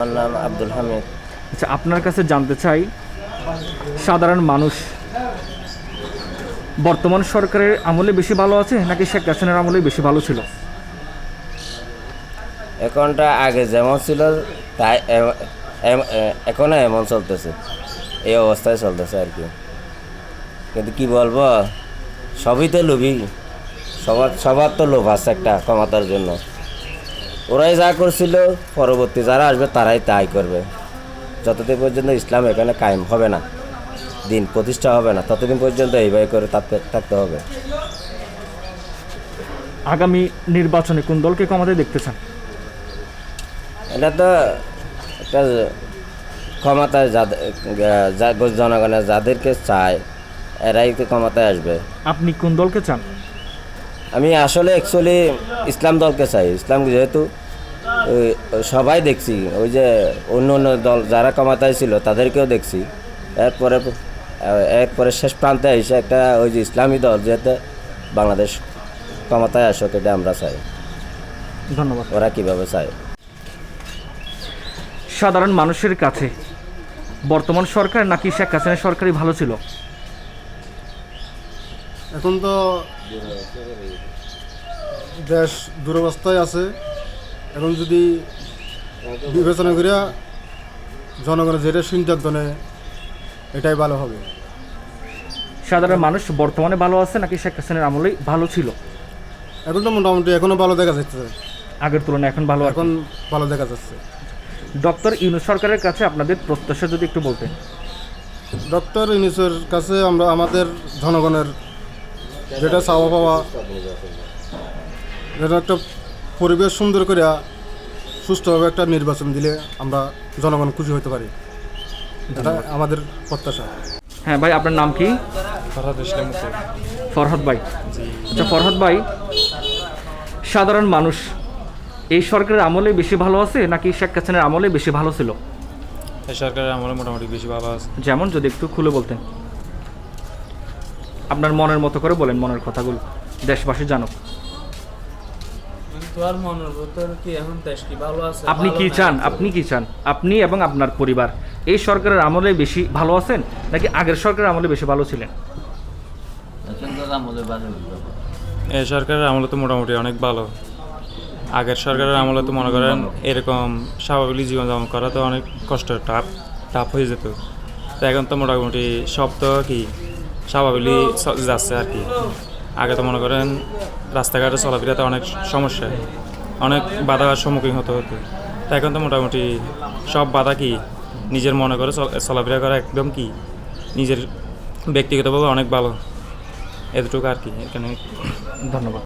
আমার নাম আব্দুল হামিদ। আচ্ছা আপনার কাছে জানতে চাই সাধারণ মানুষ বর্তমান সরকারের আমলে বেশি ভালো আছে নাকি শেখ হাসিনার আমলে বেশি ভালো ছিল? এখনটা আগে যেমন ছিল তাই এ- এম- এ- এখনও এমন চলতেছে। এই অবস্থায় চলতেছে আর কি। কিন্তু কি বলব সবই তো লোভই সবার সবার তো লোভ আছে একটা ক্ষমতার জন্য। ওরাই যা করছিল পরবর্তী যারা আসবে তারাই তাই করবে। যতদিন পর্যন্ত ইসলাম এখানে কায়েম হবে না দিন প্রতিষ্ঠা হবে না ততদিন পর্যন্ত এইভাবে করে থাকতে থাকতে হবে। আগামী নির্বাচনে কোন দলকে ক্ষমতায় দেখতে চান? এটা তো একটা ক্ষমতায় যাদের জনগণের যাদেরকে চায় এরাই তো ক্ষমতায় আসবে। আপনি কোন দলকে চান? আমি আসলে অ্যাকচুয়ালি ইসলাম দলকে চাই। ইসলাম যেহেতু সবাই দেখছি। ওই যে অন্য অন্য দল যারা ক্ষমতায় ছিল তাদেরকেও দেখছি। এরপরে এরপরে শেষ প্রান্তে এসে একটা ওই যে ইসলামী দল যেহেতু বাংলাদেশ ক্ষমতায় আসুক এটা আমরা চাই। ধন্যবাদ। ওরা কীভাবে চায়? সাধারণ মানুষের কাছে বর্তমান সরকার নাকি শেখ হাসিনার সরকারই ভালো ছিল? এখন তো দেশ দুরবস্থায় আছে। এখন যদি বিবেচনা করিয়া জনগণের যেটা সিদ্ধান্ত নেয় এটাই ভালো হবে। সাধারণ মানুষ বর্তমানে ভালো আছে নাকি শেখ হাসিনার আমলেই ভালো ছিল? এখন তো মোটামুটি এখনও ভালো দেখা যাচ্ছে আগের তুলনায় এখন ভালো এখন ভালো দেখা যাচ্ছে। ডক্টর ইউনুস সরকারের কাছে আপনাদের প্রত্যাশা যদি একটু বলতেন। ডক্টর ইউনিসের কাছে আমরা আমাদের জনগণের যেটা চাওয়া পাওয়া যেটা একটা পরিবেশ সুন্দর করে সুষ্ঠুভাবে একটা নির্বাচন দিলে আমরা জনগণ খুশি হতে পারি। এটা আমাদের প্রত্যাশা। হ্যাঁ ভাই আপনার নাম কি? ফরহাদ ইসলাম ফরহাদ ভাই। আচ্ছা ফরহাদ ভাই সাধারণ মানুষ এই সরকারের আমলে বেশি ভালো আছে নাকি শেখ হাসিনার আমলে বেশি ভালো ছিল? এই সরকারের আমলে মোটামুটি বেশি ভালো আছে। যেমন যদি একটু খুলে বলতেন। আপনার মনের মতো করে বলেন মনের কথাগুলো। দেশবাসী জানুক। তোমার মনের ভিতর কি এখন দেশ কি ভালো আছে আপনি কি চান? আপনি কি চান? আপনি এবং আপনার পরিবার। এই সরকারের আমলে বেশি ভালো আছেন নাকি আগের সরকারের আমলে বেশি ভালো ছিলেন? এই সরকারের আমলে তো মোটামুটি অনেক ভালো। আগের সরকারের আমলে তো মনে করেন এরকম স্বাভাবিক জীবনযাপন করা তো অনেক কষ্ট টাফ টাফ হয়ে যেত। তো এখন তো মোটামুটি সব তো কি স্বাভাবিক যাচ্ছে আর কি। আগে তো মনে করেন রাস্তাঘাটে চলাফেরাতে অনেক সমস্যা, অনেক বাধার সম্মুখীন হতে হতো। তা এখন তো মোটামুটি সব বাধা কি? নিজের মনে করে চল- চলাফেরা করা একদম কি? নিজের ব্যক্তিগতভাবে অনেক ভালো। এতটুকু আর কি, এখানে ধন্যবাদ।